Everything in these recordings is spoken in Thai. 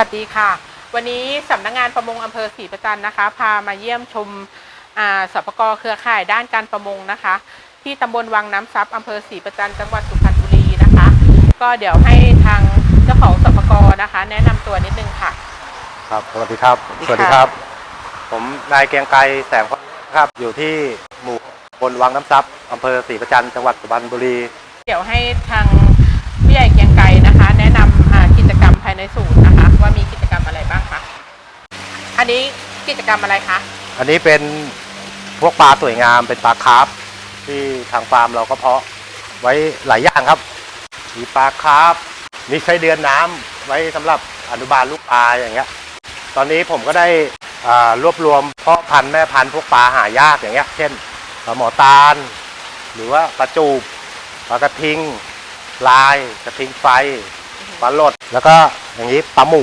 สวัสดีค่ะ วันนี้สำนักงานประมงอำเภอศรีประจันนะคะ พามาเยี่ยมชมอ่าสปกเครือข่ายด้านการประมงนะคะ ที่ตำบลวังน้ำซับอำเภอศรีประจันจังหวัดสุพรรณบุรีนะคะ ก็เดี๋ยวให้ทางเจ้าของสปกนะคะ แนะนำตัวนิดนึงค่ะ ครับสวัสดีครับสสวัวัสสดีดีคครัรับบผมนายเกรียงไกรแสงพรครับอยู่ที่หมู่บนวังน้ำซับอำเภอศรีประจันจังหวัดสุพรรณบุรี เดี๋ยวให้ทาง ในศูนย์นะคะ ว่ามีกิจกรรมอะไรบ้างคะอันนี้กิจกรรมอะไรคะอันนี้เป็นพวกปลาสวยงามเป็นปลาคาร์ฟที่ทางฟาร์มเราก็เพาะไว้หลายอย่างครับมีปลาคาร์ฟมีไส้เดือนน้ำไว้สำหรับอนุบาลลูกปลาอย่างเงี้ย ตอนนี้ผมก็ได้รวบรวมเพาะพันธุ์แม่พันธุ์พวกปลาหายากอย่างเงี้ย เช่นปลาหมอตาล หรือว่าปลาจูบปลากระทิง ลายกระทิงไฟ ปลาหลดแล้วก็อย่างนี้ปลาหมู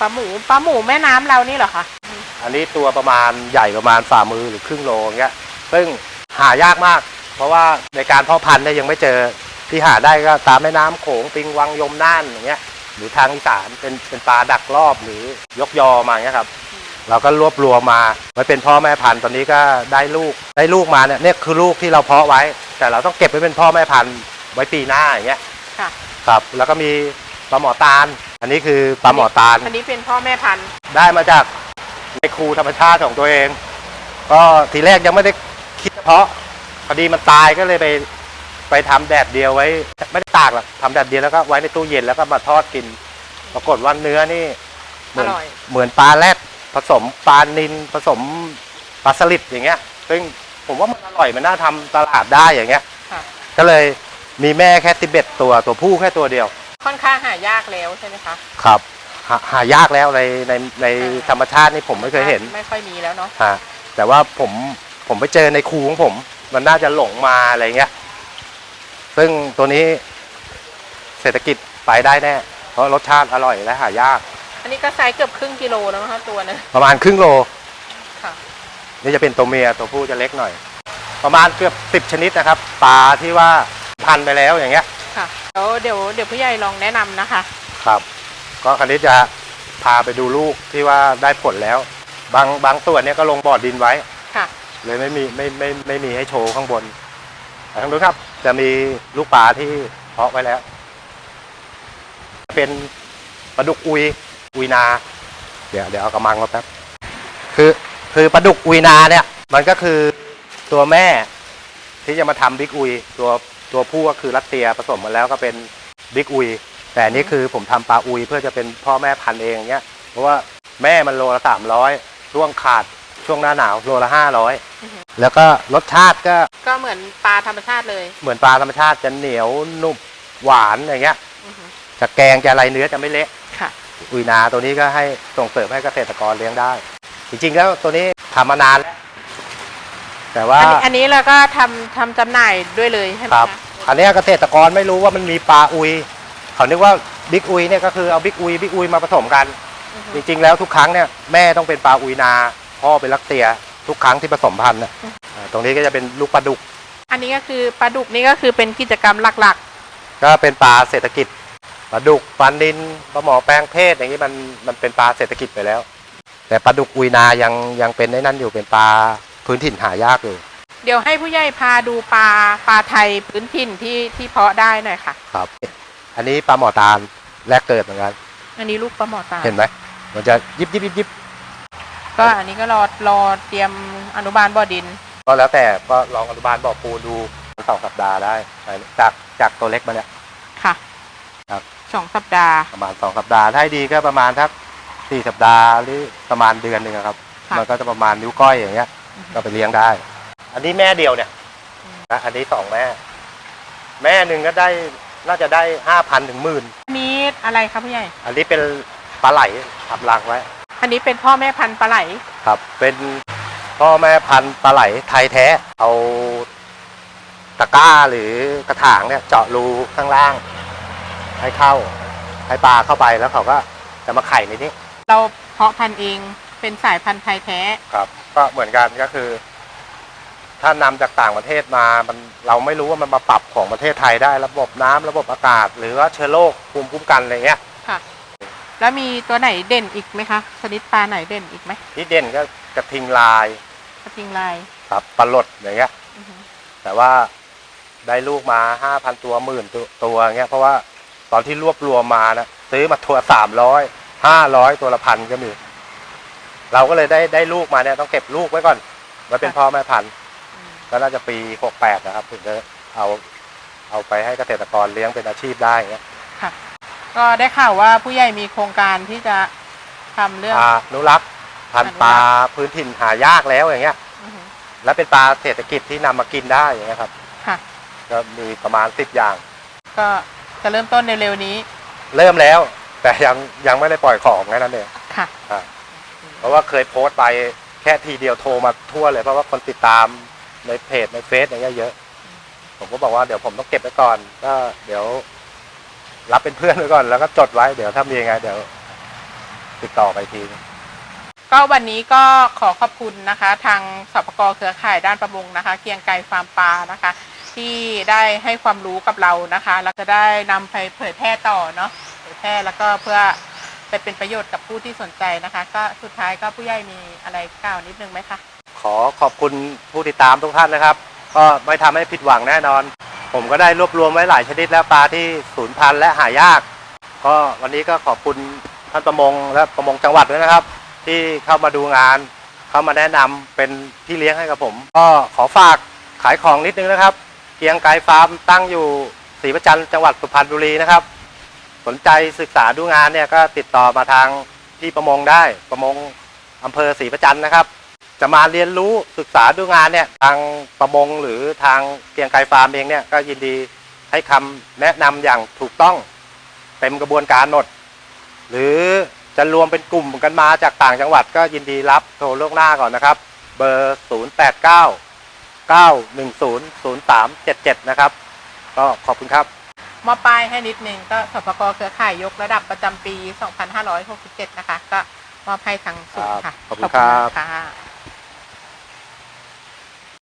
ปลาหมูปลาหมูแม่น้ำเรานี่เหรอคะอันนี้ตัวประมาณใหญ่ประมาณฝ่ามือหรือครึ่งโลอย่างเงี้ย ซึ่งหายากมาก เพราะว่าในการเพาะพันธุ์เนี่ยยังไม่เจอที่หาได้ก็ตามแม่น้ำโขงปิงวังยมน่านอย่างเงี้ย หรือทางอีสานเป็นเป็นปลาดักรอบหรือยกยอมาอย่างเงี้ยครับ เราก็รวบรวมมาไว้เป็นพ่อแม่พันธุ์ตอนนี้ก็ได้ลูกได้ลูกมาเนี่ยเนี่ยคือลูกที่เราเพาะไว้ แต่เราต้องเก็บไว้เป็นพ่อแม่พันธุ์ไว้ปีหน้าอย่างเงี้ย ค่ะ ครับ แล้วก็มีปลาหมอตาล อันนี้คือปลาหมอตาล อันนี้เป็นพ่อแม่พันธุ์ ได้มาจากในครูธรรมชาติของตัวเอง ก็ทีแรกยังไม่ได้คิดเฉพาะพอดีมันตายก็เลยไปไปทำแดดเดียวไว้ ไม่ได้ตากหรอกทำแดดเดียวแล้วก็ไว้ในตู้เย็นแล้วก็มาทอดกิน ปรากฏว่าเนื้อนี่เหมืนอร่อยเหมือนปลาแรดผสมปลานินผสมปลาสลิดอย่างเงี้ย ซึ่งผมว่ามันอร่อยมันน่าทำตลาดได้อย่างเงี้ยค่ะก็เลย มีแม่แค่สิบเอ็ดตัวตัวผู้แค่ตัวเดียว ค่อนข้างหายากแล้วใช่ไหมคะครับหาหายากแล้วในในในธรรมชาตินี่ผมไม่เคยเห็นไม่ค่อยมีแล้วเนาะฮะแต่ว่าผมผมไปเจอในครูของผม มันน่าจะหลงมาอะไรเงี้ย ซึ่งตัวนี้เศรษฐกิจไปได้แน่ เพราะรสชาติอร่อยและหายาก อันนี้ก็ไซส์เกือบครึ่งกิโลแล้วนะคะตัวนึงประมาณครึ่งโลค่ะนี่จะเป็นตัวเมียตัวผู้จะเล็กหน่อย ประมาณเกือบสิบชนิดนะครับปลาที่ว่า พันไปแล้วอย่างเงี้ยค่ะเดี๋ยวเดี๋ยวเดี๋ยวผู้ใหญ่ลองแนะนำนะคะ ครับ ก็คันนี้จะพาไปดูลูกที่ว่าได้ผลแล้ว บางบางส่วนเนี่ยก็ลงบ่อดินไว้ ค่ะ เลยไม่มีไม่ไม่ไม่มีให้โชว์ข้างบนแต่ทางนู้นครับ จะมีลูกปลาที่เพาะไว้แล้ว เป็นปลาดุกอุยอุยนา เดี๋ยวเดี๋ยวเอากระมังมาแป๊บคือคือปลาดุกอุยนาเนี่ย มันก็คือตัวแม่ที่จะมาทำบิ๊กอุยตัว ตัวผู้ก็คือรัสเซียผสมกันแล้วก็เป็นบิ๊กอุย แต่อันนี้คือผมทำปลาอุยเพื่อจะเป็นพ่อแม่พันธุ์เองเนี้ย เพราะว่าแม่มันโลละสามร้อยช่วงขาดช่วงหน้าหนาวโลละห้าร้อยอือฮึแล้วก็รสชาติก็ก็เหมือนปลาธรรมชาติเลย เหมือนปลาธรรมชาติจะเหนียวนุ่มหวานอย่างเงี้ยอือฮึจะแกงจะอะไรเนื้อจะไม่เละค่ะ อุยนาตัวนี้ก็ให้ส่งเสริมให้เกษตรกรเลี้ยงได้ จริงๆแล้วตัวนี้ทำมานานแล้วแต่ว่าอันนี้อันนี้เราก็ทำทำจำหน่ายด้วยเลยใช่ไหมครับ คะ อันเนี้ยเกษตรกรไม่รู้ว่ามันมีปลาอุย เขานึกว่าบิ๊กอุยเนี่ยก็คือเอาบิ๊กอุยบิ๊กอุยมาผสมกันอือฮึจริงๆ แล้วทุกครั้งเนี่ยแม่ต้องเป็นปลาอุยนา พ่อเป็นลักเตีย ทุกครั้งที่ผสมพันธุ์น่ะอ่าตรงนี้ก็จะเป็นลูกปลาดุก อันนี้ก็คือปลาดุกนี่ก็คือเป็นกิจกรรมหลักก็เป็นปลาเศรษฐกิจปลาดุกปลานินปลาหมอแปลงเพศอย่างนี้มันมันเป็นปลาเศรษฐกิจไปแล้ว แต่ปลาดุกอุยนายังยังเป็นไอ้นั่นอยู่เป็นปลาพื้นถิ่นหายากอยู่ๆ เดี๋ยวให้ผู้ใหญ่พาดูปลาปลาไทยพื้นถิ่นที่ที่เพาะได้หน่อยค่ะ ครับ อันนี้ปลาหมอตาลแรกเกิดเหมือนกัน อันนี้ลูกปลาหมอตาเห็นไหมมันจะยิบยิบยิบยิบก็อันนี้ก็รอรอเตรียมอนุบาลบ่อดิน ก็แล้วแต่ก็ลองอนุบาลบอกปูดูสองสัปดาห์ได้จากจากตัวเล็กมาเนี่ยค่ะครับสองสัปดาห์ประมาณสองสัปดาห์ถ้าให้ดีก็ประมาณทักสี่สัปดาห์หรือประมาณเดือนหนึ่งอะครับค่ะมันก็จะประมาณนิ้วก้อยอย่างเงี้ยอือฮึก็ไปเลี้ยงได้ อันนี้แม่เดียวเนี่ยอืมนะอันนี้สองแม่ แม่หนึ่งก็ได้น่าจะได้ห้าพันถึงหมื่นอันนี้อะไรครับผู้ใหญ่ อันนี้เป็นปลาไหลทำรังไว้ อันนี้เป็นพ่อแม่พันธุ์ปลาไหล ครับ เป็นพ่อแม่พันธุ์ปลาไหลไทยแท้ เอาตะกร้าหรือกระถางเนี่ย เจาะรูข้างล่าง ให้เข้า ให้ปลาเข้าไปแล้วเขาก็จะมาไข่ในนี้ เราเพาะพันธุ์เองเป็นสายพันธุ์ไทยแท้ ครับ ก็เหมือนกันก็คือ ถ้านำจากต่างประเทศมามันเราไม่รู้ว่ามันมาปรับของประเทศไทยได้ระบบน้ำระบบอากาศ หรือว่าเชื้อโรคภูมิคุ้มกันอะไรเงี้ยค่ะ แล้วมีตัวไหนเด่นอีกไหมคะชนิดปลาไหนเด่นอีกไหมที่เด่นก็กระทิงลายกระทิงลายครับปลาหลดอย่างเงี้ยอือหือแต่ว่าได้ลูกมาห้าพันตัวหมื่นตัวตัวเงี้ยเพราะว่าตอนที่รวบรวมมานะซื้อมาตัวสามร้อยห้าร้อยตัวละพันก็มี เราก็เลยได้ได้ลูกมาเนี่ยต้องเก็บลูกไว้ก่อนไว้เป็นพ่อแม่พันธุ์อืม ก็น่าจะปีหกแปดนะครับ ถึงจะเอาเอาไปให้เกษตรกรเลี้ยงเป็นอาชีพได้เงี้ยค่ะ ก็ได้ข่าวว่าผู้ใหญ่มีโครงการที่จะทำเรื่องอนุรักษ์พันธุ์ปลาพื้นถิ่นหายากแล้วอย่างเงี้ย อือหือและเป็นปลาเศรษฐกิจที่นำมากินได้อย่างเงี้ยครับ ค่ะ ก็มีประมาณสิบอย่าง ก็จะเริ่มต้นเร็วๆนี้เริ่มแล้ว แต่ยังยังไม่ได้ปล่อยของแค่นั้นเองค่ะอ่าเพราะว่าเคยโพสต์ไปแค่ทีเดียวโทรมาทั่วเลยเพราะว่าคนติดตาม ในเพจในเฟซอย่างเงี้ยเยอะผมก็บอกว่าเดี๋ยวผมต้องเก็บไว้ก่อน ก็เดี๋ยว รับเป็นเพื่อนไว้ก่อน แล้วก็จดไว้เดี๋ยวถ้ามียังไง เดี๋ยว ติดต่อไปทีนึง ก็วันนี้ก็ขอขอบคุณนะคะ ทางสปกเครือข่ายด้านประมงนะคะ เกรียงไกรฟาร์มปลานะคะ ที่ได้ให้ความรู้กับเรานะคะแล้วจะได้นำไปเผยแพร่ต่อเนาะเผยแพร่แล้วก็เพื่อไปเป็นประโยชน์กับผู้ที่สนใจนะคะ ก็สุดท้ายก็ผู้ใหญ่มีอะไรกล่าวนิดนึงไหมคะข อขอบคุณผู้ติดตามทุกท่านนะครับ ก็ไม่ทำให้ผิดหวังแน่นอน ผมก็ได้รวบรวมไว้หลายชนิดแล้วปลาที่สูญพันธุ์และหายาก ก็วันนี้ก็ขอบคุณท่านประมงและประมงจังหวัดด้วยนะครับ ที่เข้ามาดูงาน เข้ามาแนะนำเป็นพี่เลี้ยงให้กับผม ก็ขอฝากขายของนิดนึงนะครับเกียงไกฟาร์มตั้งอยู่ศรีประจันจังหวัดสุพรรณบุรีนะครับ สนใจศึกษาดูงานเนี่ยก็ติดต่อมาทางพี่ประมงได้ประมงอำเภอศรีประจันนะครับ จะมาเรียนรู้ศึกษาดูงานเนี่ยทางประมงหรือทางเกรียงไกรฟาร์มเองเนี่ยก็ยินดีให้คำแนะนำอย่างถูกต้องเต็มกระบวนการหมดหรือจะรวมเป็นกลุ่มกันมาจากต่างจังหวัดก็ยินดีรับโทรล่วงหน้าก่อนนะครับ เบอร์ 0 8 9 9 1 0 0 3 7 7 นะครับ ก็ขอบคุณครับมอบป้ายให้นิดนึงก็สปกเครือข่ายยกระดับประจำปี 2567 นะคะ ก็มอบให้ทางศูนย์ค่ะครับขอบคุณครับขอณมากค่ะ